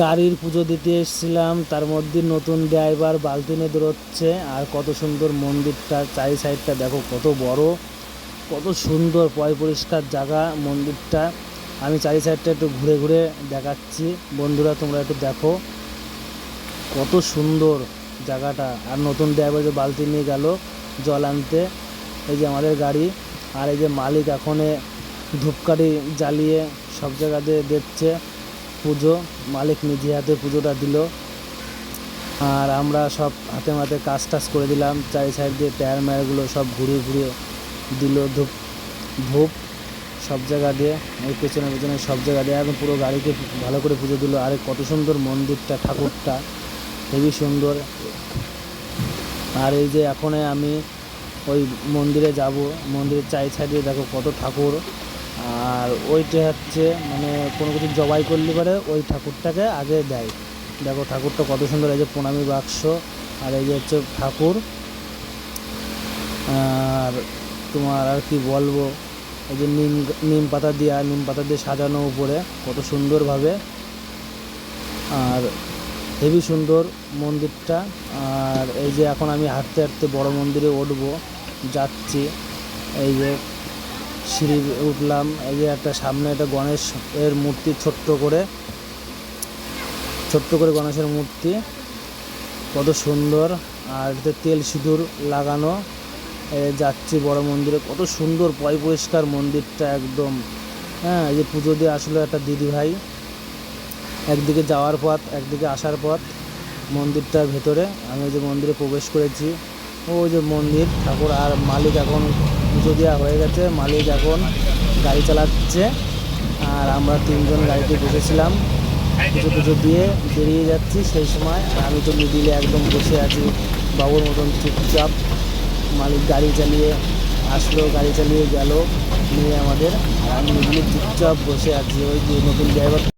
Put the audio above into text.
গাড়ির পুজো দিতে এসেছিলাম, তার মধ্যে নতুন ড্রাইভার বালতি নিয়ে দৌড়চ্ছে, আর কত সুন্দর মন্দিরটা চারি সাইডটা দেখো কত বড়, কত সুন্দর পয় পরিষ্কার জায়গা মন্দিরটা। আমি চারি সাইডটা একটু ঘুরে ঘুরে দেখাচ্ছি, বন্ধুরা তোমরা একটু দেখো। কত সুন্দর জায়গাটা, আর নতুন ড্রাইভার যে বালতি নিয়ে গেল জল আনতে, এই যে আমাদের গাড়ি, আর এই যে মালিক এখনে ধূপকাঠি জ্বালিয়ে সব জায়গাতে দিচ্ছে পুজো, মালিক নিজে হাতে পুজোটা দিল। আর আমরা সব হাতে মাতে কাজ টাজ করে দিলাম। চারি সাইড দিয়ে টায়ার মায়ারগুলো সব ঘুরিয়ে ঘুরিয়ে দিল ধূপ ধূপ সব জায়গা দিয়ে। এই পেছনে পেছনে সব জায়গা দিয়ে। একদম পুরো গাড়িকে ভালো করে পুজো দিল। আর কত সুন্দর মন্দিরটা, ঠাকুরটা। হেবি সুন্দর। আর এই যে এখন আমি ওই মন্দিরে যাব। মন্দিরের চাই সাইডে দেখো কত ঠাকুর। আর ওইটা হচ্ছে মানে কোনো কিছু জবাই করলে পারে ওই ঠাকুরটাকে আগে দেয়। দেখো ঠাকুরটা কত সুন্দর, এই যে প্রণামী বাক্স, আর এই যে হচ্ছে ঠাকুর। আর তোমার আর কি বলব, এই যে নিম নিম পাতা দিয়া, নিম পাতা দিয়ে সাজানো উপরে, কত সুন্দরভাবে। আর হেভি সুন্দর মন্দিরটা। আর এই যে এখন আমি হাঁটতে হাঁটতে বড় মন্দিরে উঠবো, যাচ্ছি, এই যে সিঁড়ি উঠলাম, এই যে একটা সামনে একটা গণেশ এর মূর্তি ছোট্ট করে ছোট্ট করে গণেশের মূর্তি। কত সুন্দর, আর তেল সিঁদুর লাগানো। যাচ্ছি বড় মন্দিরে কত সুন্দর পয় পরিষ্কার মন্দিরটা একদম। হ্যাঁ এই যে পুজো দিয়ে আসলো একটা দিদি ভাই একদিকে যাওয়ার পথ, একদিকে আসার পথ, মন্দিরটার ভেতরে। আমি যে মন্দিরে প্রবেশ করেছি। ওই যে মন্দির, ঠাকুর আর মালিক এখন পুজো দেওয়া হয়ে গেছে। মালিক এখন গাড়ি চালাচ্ছে আর আমরা তিনজন গাড়িতে বসেছিলাম। পুজো পুজো দিয়ে বেরিয়ে যাচ্ছি সেই সময়। আমি তো মিডিলে একদম বসে আছি। বাবুর মতন চুপচাপ। মালিক গাড়ি চালিয়ে আসলো, গাড়ি চালিয়ে গেল। নিয়ে আমাদের আর আমি মিডিলে চুপচাপ বসে আছি। ওই যে নতুন ড্রাইভার